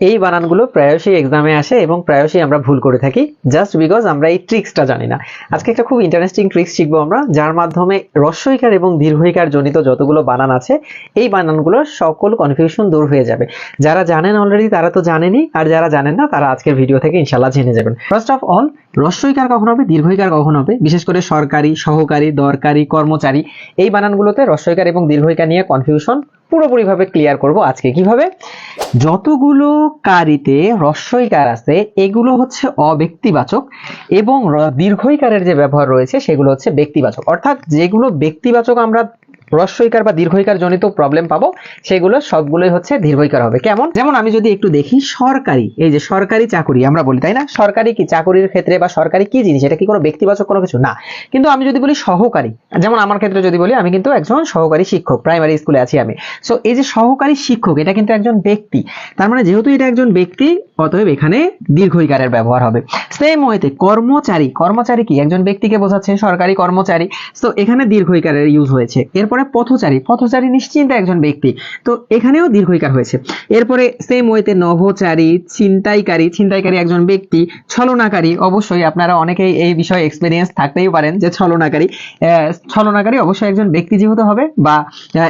এই বানানগুলো প্রায়শই এক্সামে আসে এবং প্রায়শই আমরা ভুল করে থাকি জাস্ট বিকজ আমরা এই ট্রিক্সটা জানি না। আজকে একটা খুব ইন্টারেস্টিং ট্রিক্স শিখব আমরা, যার মাধ্যমে রস্বইকার এবং দীর্ঘইকার জনিত যতগুলো বানান আছে, এই বানানগুলোর সকল কনফিউশন দূর হয়ে যাবে। যারা জানেন অলরেডি তারা তো জানেনই, আর যারা জানেন না, তারা আজকের ভিডিও থেকে ইনশাল্লাহ জেনে যাবেন। ফার্স্ট অফ অল রস্বইকার কখন হবে, দীর্ঘইকার কখন হবে? বিশেষ করে সরকারি, সহকারী, দরকারি, কর্মচারী, এই বানানগুলোতে রস্বইকার এবং দীর্ঘইকার নিয়ে কনফিউশন পুরোপুরিভাবে ক্লিয়ার করব আজকে কীভাবে? যতগুলো কারিতে হ্রস্বইকার আছে, এগুলো হচ্ছে অব্যক্তিবাচক এবং দীর্ঘইকারের যে ব্যবহার রয়েছে সেগুলো হচ্ছে ব্যক্তিবাচক। অর্থাৎ যেগুলো ব্যক্তিবাচক আমরা রস্বইকার বা দীর্ঘইকার জনিত প্রবলেম পাবো, সেগুলো সবগুলোই হচ্ছে দীর্ঘইকার হবে। কেমন? যেমন আমি যদি একটু দেখি সরকারি, এই যে সরকারি চাকুরি আমরা বলি, তাই না? সরকারি কি চাকুরির ক্ষেত্রে বা সরকারি কি জিনিস? এটা কি কোনো ব্যক্তিবাচক কোনো কিছু? না। কিন্তু আমি যদি বলি সহকারী, যেমন আমার ক্ষেত্রে যদি বলি, আমি কিন্তু একজন সহকারী শিক্ষক প্রাইমারি স্কুলে আছি আমি। সো এই যে সহকারী শিক্ষক, এটা কিন্তু একজন ব্যক্তি। তার মানে যেহেতু এটা একজন ব্যক্তি অতএব এখানে দীর্ঘইকারের ব্যবহার হবে। সেম ওয়েতে কর্মচারী কর্মচারী কি? একজন ব্যক্তিকে বোঝাচ্ছে, সরকারি কর্মচারী। তো এখানে দীর্ঘইকারের ইউজ হয়েছে। এরপরে পথচারী। পথচারী নিশ্চিন্ত একজন ব্যক্তি। তো এখানেও দীর্ঘইকার হয়েছে। এরপরে সেম ওয়েতে নভোচারী, ছিনতাইকারী ছিনতাইকারী একজন ব্যক্তি, ছলনাকারী। অবশ্যই আপনারা অনেকেই এই বিষয়ে এক্সপিরিয়েন্স থাকতেই পারেন যে ছলনাকারী। ছলনাকারী অবশ্যই একজন ব্যক্তি যেহেতু হবে বা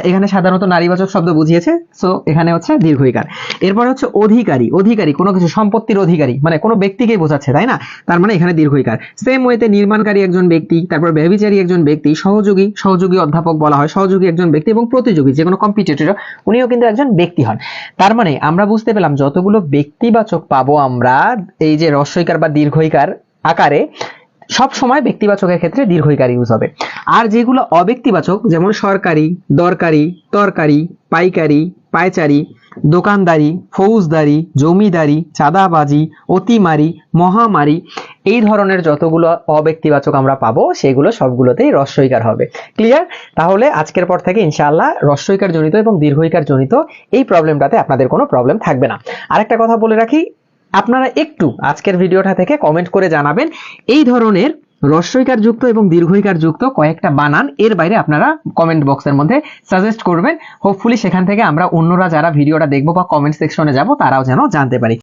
এখানে সাধারণত নারীবাচক শব্দ বুঝিয়েছে। সো এখানে হচ্ছে দীর্ঘইকার। এরপরে হচ্ছে অধিকারী। অধিকারী কোনো কিছু সম্পত্তির অধিকারী। মানে কোনো ব্যক্তিকেই বোঝাচ্ছে, তাই না? তার মানে এখানে দীর্ঘইকার। সেম ওয়েতে নির্মাণকারী একজন ব্যক্তি, তারপর ব্যভিচারী একজন ব্যক্তি, সহযোগী সহযোগী অধ্যাপক বলা হয়, সহযোগী একজন ব্যক্তি এবং প্রতিযোগী যে কোনো কম্পিটিটর উনিও কিন্তু একজন ব্যক্তি হন। তার মানে আমরা বুঝতে পেলাম যতগুলো ব্যক্তিবাচক পাবো আমরা এই যে রস্বইকার বা দীর্ঘইকার আকারে, সব সময় ব্যক্তিবাচকের ক্ষেত্রে দীর্ঘইকার ইউজ হবে। আর যেগুলো অব্যক্তিবাচক, যেমন সরকারি, দরকারি, তরকারি, পাইকারি, পায়চারি দোকানদারি, ফৌজদারি, জমিদারি, চাঁদাবাজি, অতিমারি, মহামারী এই ধরনের যতগুলো অব্যক্তিবাচক আমরা পাবো, সেগুলো সবগুলোতেই রস্বইকার হবে। ক্লিয়ার তাহলে আজকের পর থেকে ইনশাআল্লাহ রস্বইকার জনিত এবং দীর্ঘইকার জনিত এই প্রবলেমটাতে আপনাদের কোনো প্রবলেম থাকবে না। আরেকটা কথা বলে রাখি, আপনারা একটু আজকের ভিডিওটা থেকে কমেন্ট করে জানাবেন, এই ধরনের রস্বইকার যুক্ত এবং দীর্ঘইকার যুক্ত কয়েকটা বানান, এর বাইরে আপনারা কমেন্ট বক্সের মধ্যে সাজেস্ট করবেন। হোপফুলি সেখান থেকে আমরা অন্যরা যারা ভিডিওটা দেখব বা কমেন্ট সেকশনে যাব, তারাও যেন জানতে পারি।